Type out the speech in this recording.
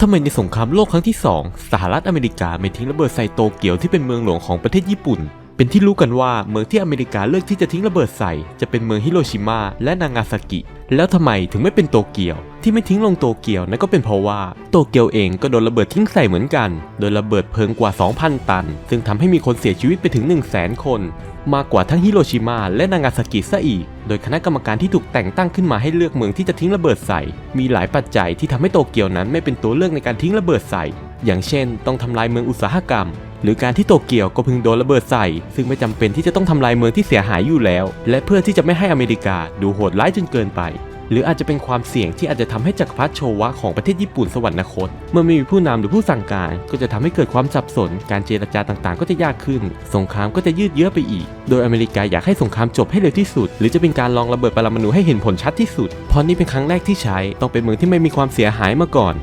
ทำไมในสงครามโลกครั้งที่ 2 สหรัฐอเมริกาไม่ทิ้งระเบิดใส่โตเกียวที่เป็นเมืองหลวงของประเทศญี่ปุ่น เป็นที่รู้กันว่าเมืองที่อเมริกาเลือกที่จะทิ้งระเบิดใส่ จะเป็นเมืองฮิโรชิมาและนางาซากิ แล้วทำไมถึงไม่เป็นโตเกียว ที่ไม่ทิ้งลงโตเกียวนั่นก็เป็นเพราะว่าโตเกียวเองก็โดนระเบิดทิ้งใส่เหมือนกัน โดยระเบิดเพลิงกว่า 2,000 ตัน ซึ่งทำให้มีคนเสียชีวิตไปถึง 1 0 0 0 0แสนคน มากกว่าทั้งฮิโรชิมาและนางาซากิซะอีก โดยคณะกรรมการที่ถูกแต่งตั้งขึ้นมาให้เลือกเมืองที่จะทิ้งระเบิดใส่ มีหลายปัจจัยที่ทำให้โตเกียวนั้นไม่เป็นตัวเลือกในการทิ้งระเบิดใส่ อย่างเช่น ต้องทำลายเมืองอุตสาหกรรมหรือการที่โตเกียวก็เพิ่งโดนระเบิดใส่ ซึ่งไม่จำเป็นที่จะต้องทำลายเมืองที่เสียหายอยู่แล้ว และเพื่อที่จะไม่ให้อเมริกาดูโหดร้ายจนเกินไป หรืออาจจะเป็นความเสี่ยงที่อาจจะทำให้จักรพรรดิโชวะของประเทศญี่ปุ่นสวรรคต เมื่อไม่มีผู้นำหรือผู้สั่งการ ก็จะทำให้เกิดความสับสน การเจรจาต่างๆ ก็จะยากขึ้น สงครามก็จะยืดเยื้อไปอีก โดยอเมริกาอยากให้สงครามจบให้เร็วที่สุด หรือจะเป็นการลองระเบิดปรมาณูให้เห็นผลชัดที่สุด เพราะนี่เป็นครั้งแรกที่ใช้ ต้องเป็นเมืองที่ไม่มีความเสียหายมาก่อน